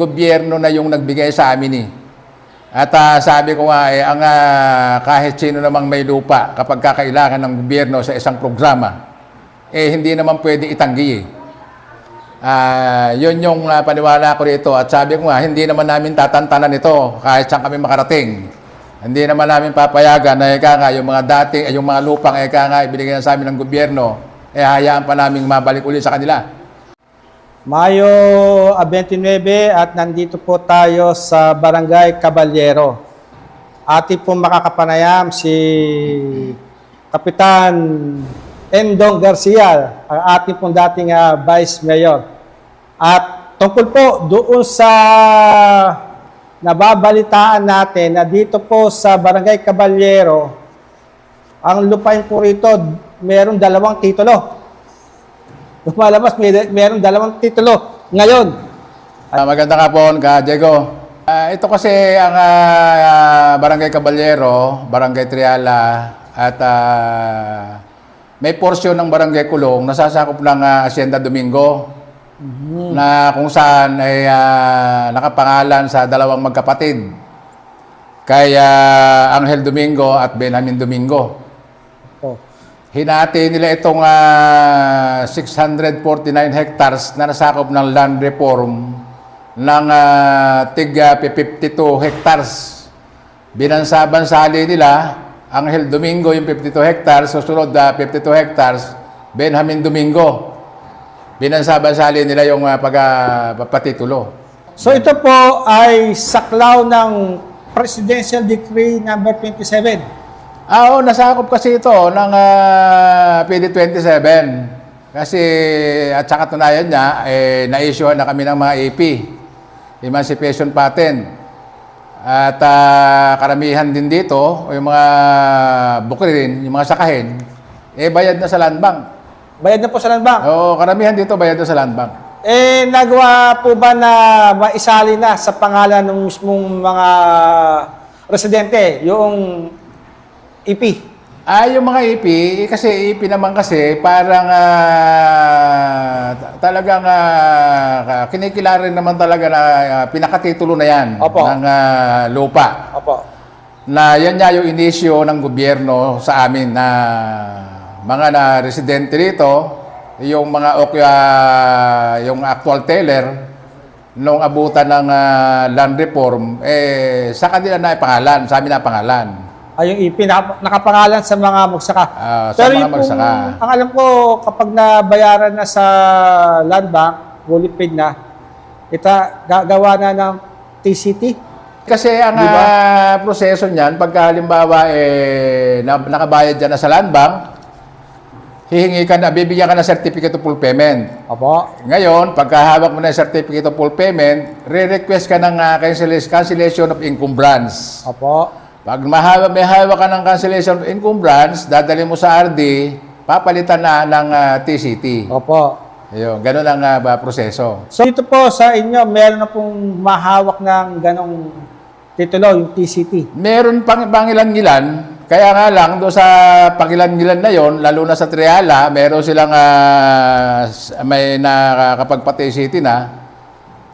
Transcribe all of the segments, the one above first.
gobyerno na yung nagbigay sa amin eh. At ah, sabi ko nga, eh, ang, ah, kahit sino namang may lupa, kapag kakailangan ng gobyerno sa isang programa, eh hindi naman pwede itanggi eh. Ah, yun yung ah, paniwala ko rito. At sabi ko nga, hindi naman namin tatantanan ito kahit saan kami makarating. Hindi naman namin papayagan na eka nga, yung mga dating, eh, yung mga lupang eka nga, ibinigay sa amin ng gobyerno, eh hayaan pa namin mabalik uli sa kanila. Mayo ah, 29 at nandito po tayo sa Barangay Caballero. Ating po makakapanayam si Kapitan Endong Garcia, ang ating pong dating ah, Vice Mayor. At tungkol po doon sa nababalitaan natin na dito po sa Barangay Caballero, ang lupain po rito, meron dalawang titulo. Lumalabas, may, meron dalawang titulo ngayon. Ah, magandang hapon ka, Diego. Ah, ito kasi ang ah, Barangay Caballero, Barangay Triala, at ah, may porsyon ng Barangay Kulong nasasakop ng ah, Hacienda Domingo na kung saan ay ah, nakapangalan sa dalawang magkapatid kay ah, Angel Domingo at Benjamin Domingo. Hinati nila itong ah, 649 hectares na nasakop ng land reform ng ah, tig ah, 52 hectares. Binansabansali nila, Angel Domingo yung 52 hectares, susunod na 52 hectares, Benjamin Domingo. Binansabansali nila yung uh, pagpapatitulo. So ito po ay saklaw ng Presidential Decree number 27. Ah, oo, nasakop kasi ito ng ah, PD27. Kasi, at sa katunayan niya, eh, na-issue na kami ng mga AP, Emancipation Patent. At ah, karamihan din dito, yung mga bukirin, yung mga sakahin, eh, bayad na sa land bank. Bayad na po sa land bank. Oo, karamihan dito, bayad na sa land bank. Eh, nagawa po ba na maisali na sa pangalan ng mismong mga residente, yung EP? Ah, yung mga IP, eh, kasi IP naman kasi parang ah, ta- talagang uh, kinikilala rin naman talaga na ah, pinakatitulo na yan Opo. ng ah, lupa. Opo. Na yan nga yung inisyo ng gobyerno sa amin na mga na residente rito, yung mga okya, yung actual teller, nung abutan ng ah, land reform, eh, sa kanila na pangalan, sa amin na pangalan. Ay, yung naka- nakapangalan sa mga magsaka. Ah, sa mga yung magsaka. Pong, ang alam ko, kapag nabayaran na sa land bank, fully paid na, ita, gagawa na ng TCT. Kasi ang Di ba? ah, proseso niyan, pagka halimbawa eh, na, nakabayad dyan na sa land bank, hihingi ka na, bibigyan ka ng certificate of full payment. Opo. Ngayon, pagkahawak mo na yung certificate of full payment, re-request ka ng cancel- cancellation of encumbrance. Opo. Pag mahawak, may hawak ka ng cancellation of encumbrance, dadali mo sa RD, papalitan na ng ah, TCT. Opo. Ayun, ganun ang ba, proseso. So dito po sa inyo, meron na pong mahawak ng ganong titulo, yung TCT. Meron pang pangilan-ngilan, kaya nga lang doon sa pangilan-ngilan na yon, lalo na sa Triala, meron silang s- may nakakapagpatay city na,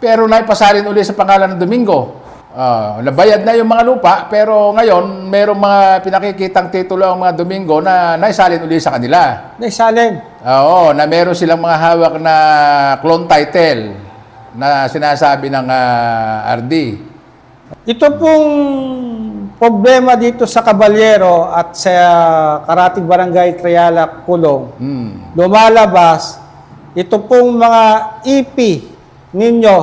pero naipasalin uli sa pangalan ng Domingo. Ah, nabayad na yung mga lupa, pero ngayon, merong mga pinakikitang titulo ang mga Domingo na naisalin uli sa kanila. Naisalin. Oo, na meron silang mga hawak na clone title na sinasabi ng ah, RD. Ito pong problema dito sa Caballero at sa Karatig Barangay Triala, Kulong, Hmm. lumalabas, ito pong mga EP ninyo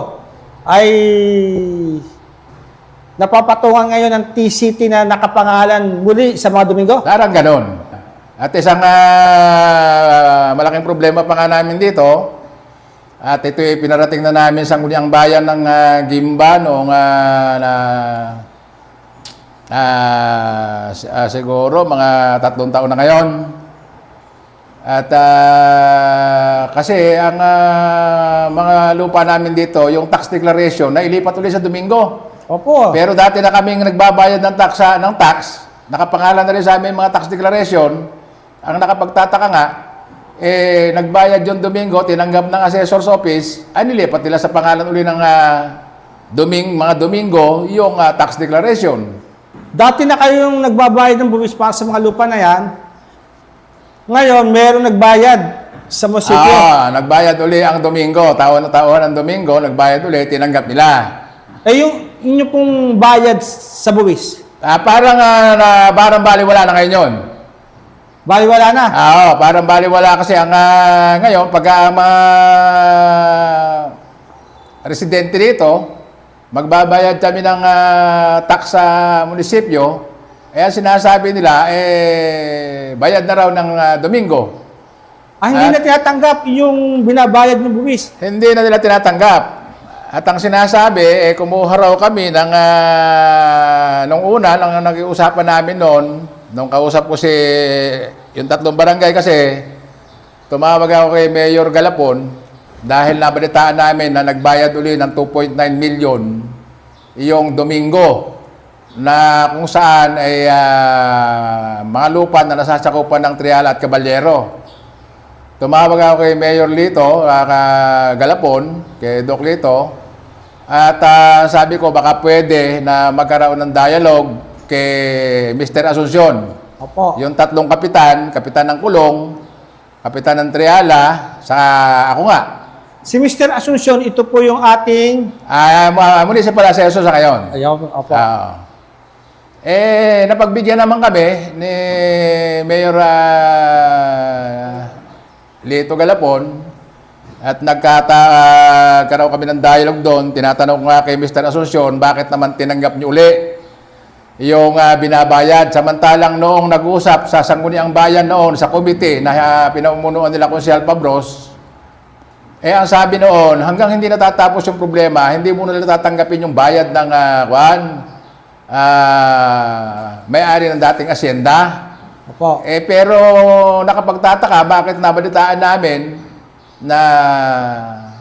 ay napapatungan ngayon ng TCT na nakapangalan muli sa mga Domingo? Parang ganon. At isang ah, malaking problema pa nga namin dito, at ito ay pinarating na namin sa nguliang bayan ng ah, Gimba noong ah, na, si- ah, siguro mga tatlong taon na ngayon. At ah, kasi ang ah, mga lupa namin dito, yung tax declaration, na ilipat ulit sa Domingo. Opo. Pero dati na kaming nagbabayad ng tax, sa- ng tax, nakapangalan na rin sa amin mga tax declaration. Ang nakapagtataka nga, eh, nagbayad yung Domingo, tinanggap ng assessor's office, ay nilipat nila sa pangalan uli ng, ah, duming, mga Domingo yung ah, tax declaration. Dati na kayong nagbabayad ng buwis para sa mga lupa na yan. Ngayon, meron nagbayad sa munisipyo. Ah, nagbayad uli ang Domingo. Taon na taon ang Domingo, nagbayad uli, tinanggap nila. Eh, yung inyo pong bayad sa buwis, Ah, parang ah, na, parang baliwala na ngayon yun. baliwala na. Ah, oo, parang baliwala kasi ang ah, ngayon pag ah, mga residente dito, magbabayad kami ng ah, tax sa munisipyo, ang sinasabi nila eh bayad na raw ng ah, Domingo. Ah, hindi na tinatanggap yung binabayad ng buwis. Hindi na nila tinatanggap. At ang sinasabi, eh, kumuha raw kami ng, ah, nung una, nang nag-iusapan namin noon, nung kausap ko si, yung tatlong barangay kasi, tumawag ako kay Mayor Galapon, dahil nabalitaan namin na nagbayad uli ng 2.9 million yung Domingo, na kung saan ay ah, mga lupa na nasasakupan ng Triala at Caballero. Tumawag ako kay Mayor Lito, uh, Galapon, kay Doc Lito, at ah, sabi ko baka pwede na magkaroon ng dialogue kay Mr. Asuncion. Opo. Yung tatlong kapitan, kapitan ng Kulong, kapitan ng Triala, sa ako nga. Si Mr. Asuncion, ito po yung ating... Ah, uh, municipal assessor sa ngayon. Ayaw, opo. Ah. eh, napagbigyan naman kami ni Mayor ah, Lito Galapon at nagkakaroon kami ng dialogue doon. Tinatanong ko nga kay Mr. Asuncion, bakit naman tinanggap niyo uli yung ah, binabayad. Samantalang noong nag-usap sa Sangguniang Bayan noon sa komite na uh, pinamumunuan nila kung si Alpa Bros, eh, ang sabi noon, hanggang hindi natatapos yung problema, hindi mo nila tatanggapin yung bayad ng uh, kwan, ah, may-ari ng dating asyenda. Opo. Eh, pero nakapagtataka, bakit nabalitaan namin na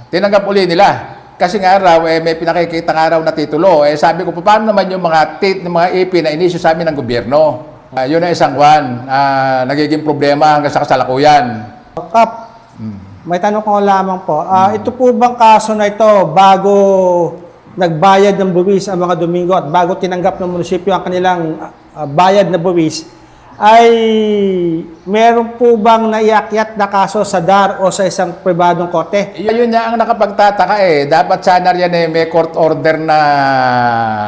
tinanggap uli nila? Kasi nga raw, eh, may pinakikita nga raw na titulo. Eh, sabi ko, paano naman yung mga tit, ng mga IP na inisyo sa amin ng gobyerno? Ah, yun ang isang kwan, ah, nagiging problema hanggang sa kasalukuyan. Kap, may tanong ko lamang po. Ah, Ito po bang kaso na ito bago nagbayad ng buwis ang mga Domingo at bago tinanggap ng munisipyo ang kanilang ah, bayad na buwis, ay meron po bang naiakyat na kaso sa DAR o sa isang pribadong korte? Yun, yun nga ang nakapagtataka eh. Dapat sana riyan eh, may court order na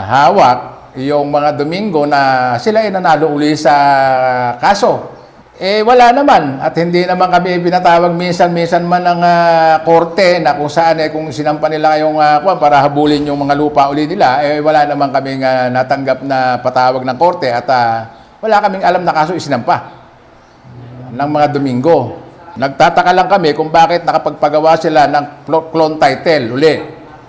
hawak yung mga Domingo na sila ay nanalo uli sa kaso. Eh wala naman at hindi naman kami pinatawag minsan-minsan man ng ah, korte na kung saan eh kung sinampa nila yung uh, para habulin yung mga lupa uli nila eh wala naman kami natanggap na patawag ng korte at ah, wala kaming alam na kaso isinampa ng mga Domingo. Nagtataka lang kami kung bakit nakapagpagawa sila ng clone title uli.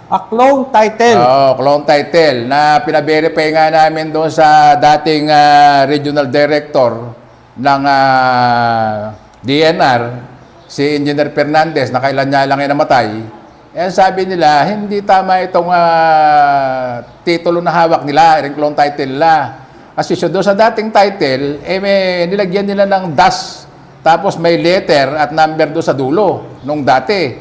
A clone title. Oo, clone title na pinaverify nga namin doon sa dating ah, regional director ng ah, DNR, si Engineer Fernandez, na kailan niya lang ay namatay. Eh, sabi nila, hindi tama itong ah, titulo na hawak nila, yung clone title nila. Kasi so, doon sa dating title, eh, may nilagyan nila ng DAS, tapos may letter at number doon sa dulo, nung dati.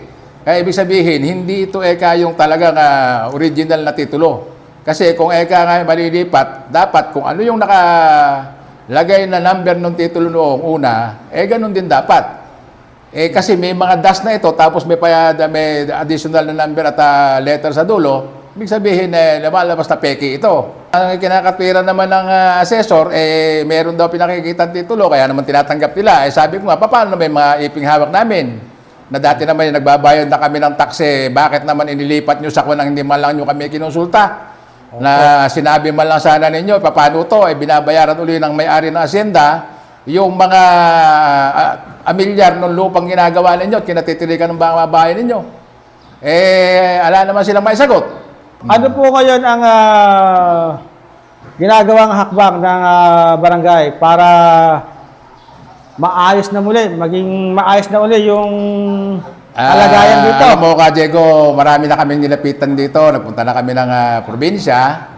Kaya ibig sabihin, hindi ito eka yung talagang ah, original na titulo. Kasi kung eka nga malilipat, dapat kung ano yung nakalagay na number ng titulo noong una, eh ganun din dapat. Eh kasi may mga dash na ito, tapos may, pa, may additional na number at ah, letter sa dulo, ibig sabihin eh, lumalabas na peki ito. Ang kinakatwira naman ng ah, assessor, eh meron daw pinakikita titulo, kaya naman tinatanggap nila. Eh sabi ko nga, paano may mga iping hawak namin? na dati naman yung nagbabayad na kami ng takse, bakit naman inilipat nyo sa kwan hindi man lang nyo kami kinonsulta? Na sinabi man lang sana ninyo, paano to? Eh, binabayaran uli ng may-ari ng asyenda, yung mga uh, amilyar ng lupang ginagawa ninyo at kinatitilikan ng mga bahay ninyo. Eh, ala naman silang may sagot. Ano po ngayon ang ah, ginagawang hakbang ng ah, barangay para maayos na muli, maging maayos na uli yung kalagayan dito? Alam mo ka, Diego, marami na kaming nilapitan dito. Nagpunta na kami ng ah, probinsya.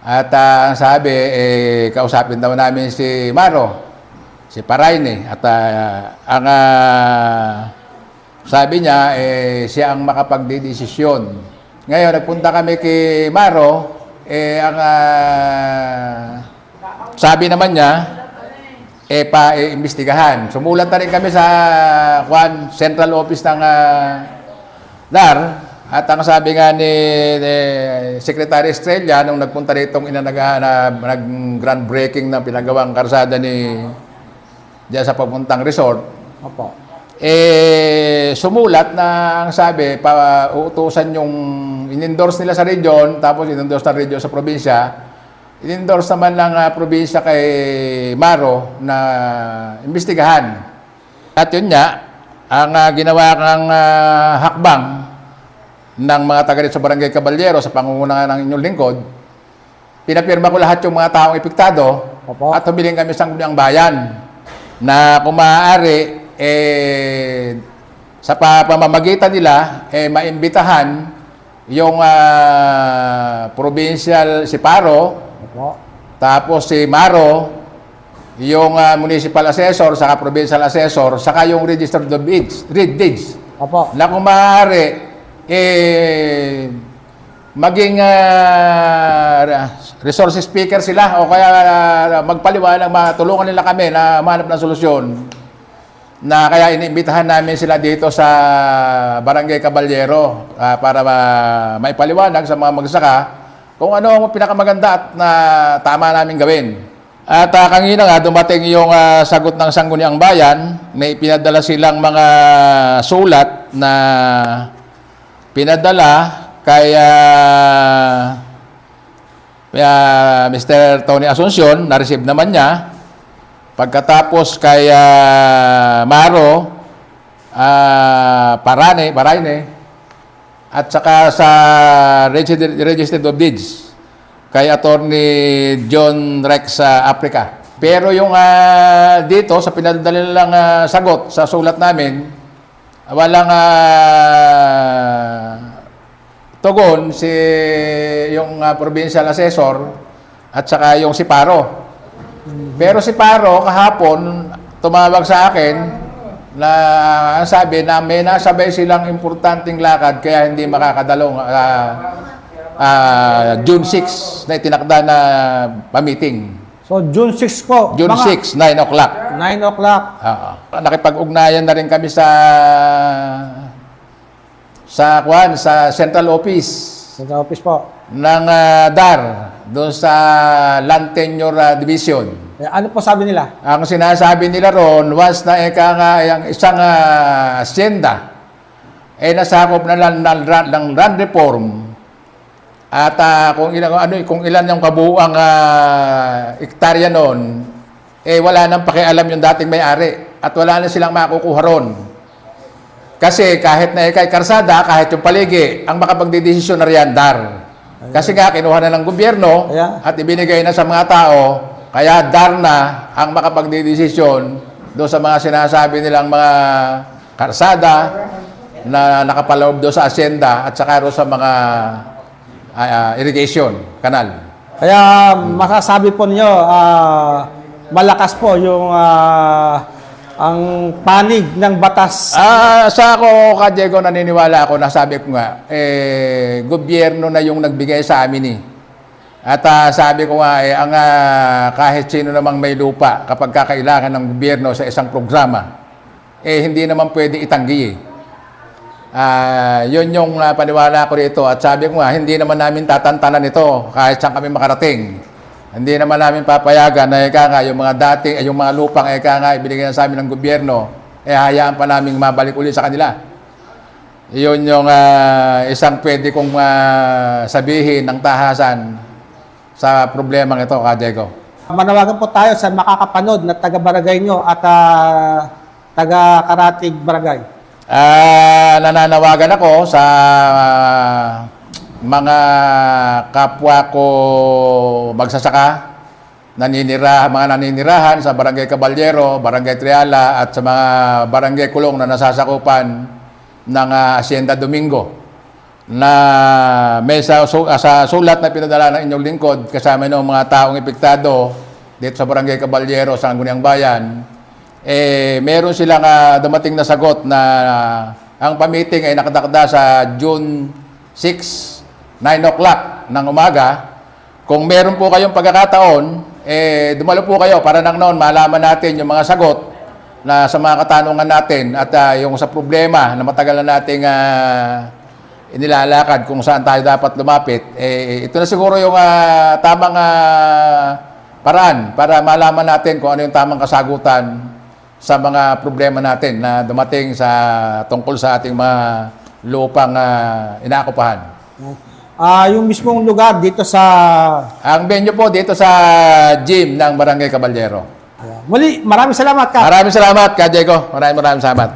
At ah, ang sabi, eh, kausapin daw namin si Maro, si Paraine. At ah, ang ah, sabi niya, eh, siya ang makapagdidesisyon. Ngayon, nagpunta kami kay Maro, eh, ang ah, sabi naman niya, eh, pa-imbestigahan. Sumulat na rin kami sa Juan Central Office ng ah, DAR, at ang sabi nga ni eh, Secretary Estrella nung nagpunta rito ina nag, na, nag groundbreaking ng pinagawang karsada ni diyan sa papuntang resort, Opo. eh, sumulat na ang sabi, pa, uutusan yung in-endorse nila sa region, tapos in-endorse ng region sa probinsya. In-endorse naman ng ah, probinsya kay Maro na imbestigahan. At yun nga, ang ah, ginawa ng ah, hakbang ng mga taga sa Barangay Caballero sa pangunguna ng inyong lingkod, pinapirma ko lahat yung mga taong epektado Opo. at humiling kami sa ang bayan na kung maaari, eh, sa pa- pamamagitan nila, eh, maimbitahan yung ah, provincial si Paro, Opo. tapos si Maro, yung ah, municipal assessor, saka provincial assessor, saka yung registered of deeds, read deeds Opo. na kung maaari, eh, maging ah, resource speaker sila o kaya ah, magpaliwanag, matulungan nila kami na mahanap ng solusyon na kaya iniimbitahan namin sila dito sa Barangay Caballero ah, para ma- maipaliwanag sa mga magsaka kung ano ang pinakamaganda at na tama namin gawin. At uh, kanina nga dumating yung ah, sagot ng Sangguniang Bayan na ipinadala silang mga sulat na pinadala kay ah, ah, Mr. Tony Asuncion, na-receive naman niya. Pagkatapos kay ah, Maro, ah, Parane, Parane, at saka sa Registered, Registered of Deeds, kay Attorney John Rex sa Africa. Pero yung ah, dito, sa pinadala nilang ah, sagot sa sulat namin, walang ah, tugon si yung ah, provincial assessor at saka yung si Paro. Pero si Paro kahapon tumawag sa akin na ang sabi na may nasabay silang importanteng lakad kaya hindi makakadalong ah, ah, June 6 na itinakda na pa-meeting. So, June 6 po. June mga 6, 9 o'clock. 9 o'clock. Oo. Nakipag-ugnayan na rin kami sa sa kwan sa central office Sa office po. ng ah, DAR doon sa Land Tenure ah, Division. Eh, ano po sabi nila? Ang sinasabi nila ron, once na eka nga ang isang uh, asyenda ay nasakop na lang ng, ng, land reform at ah, kung ilan ano kung ilan yung kabuuang uh, ektarya noon eh wala nang pakialam yung dating may-ari at wala na silang makukuha ron. Kasi kahit na ikay karsada, kahit yung paligi, ang makapagdedesisyon na riyan, DAR. Kasi nga, kinuha na ng gobyerno Kaya- at ibinigay na sa mga tao, kaya DAR na ang makapagdedesisyon doon sa mga sinasabi nilang mga karsada na nakapaloob doon sa asyenda at saka doon sa mga ah, irrigation, kanal. Kaya masasabi po niyo ah, malakas po yung ah, ang panig ng batas. Ah, sa ako, ka Diego, naniniwala ako, nasabi ko nga, eh, gobyerno na yung nagbigay sa amin eh. At ah, sabi ko nga, eh, ang ah, kahit sino namang may lupa, kapag kakailangan ng gobyerno sa isang programa, eh, hindi naman pwede itanggi eh. Ah, yun yung ah, paniwala ko rito. At sabi ko nga, hindi naman namin tatantanan ito kahit saan kami makarating. Hindi naman namin papayagan na eka nga, yung mga dating, ay yung mga lupang eka nga, ibinigay na sa amin ng gobyerno, eh hayaan pa namin mabalik ulit sa kanila. Yun yung ah, isang pwede kong ah, sabihin ng tahasan sa problemang ito, Ka Diego. Manawagan po tayo sa makakapanood na taga-barangay nyo at ah, taga-karatig barangay. Ah, nananawagan ako sa ah, mga kapwa ko magsasaka, naninira, mga naninirahan sa Barangay Caballero, Barangay Triala at sa mga barangay kulong na nasasakupan ng ah, Hacienda Domingo na may sa, su- ah, sa sulat na pinadala ng inyong lingkod kasama ng mga taong epektado dito sa Barangay Caballero sa Angguniang Bayan eh meron silang ah, dumating na sagot na ah, ang pamiting ay nakadakda sa June 6 9 o'clock ng umaga. Kung meron po kayong pagkakataon, eh, dumalo po kayo para nang noon malaman natin yung mga sagot na sa mga katanungan natin at ah, yung sa problema na matagal na nating ah, inilalakad kung saan tayo dapat lumapit. Eh, ito na siguro yung ah, tamang ah, paraan para malaman natin kung ano yung tamang kasagutan sa mga problema natin na dumating sa tungkol sa ating mga lupang uh, inaakupahan. Ah, yung mismong lugar dito sa Ang venue po dito sa gym ng Barangay Caballero. Muli, maraming salamat ka. Maraming salamat, Ka Diego. Maraming maraming salamat.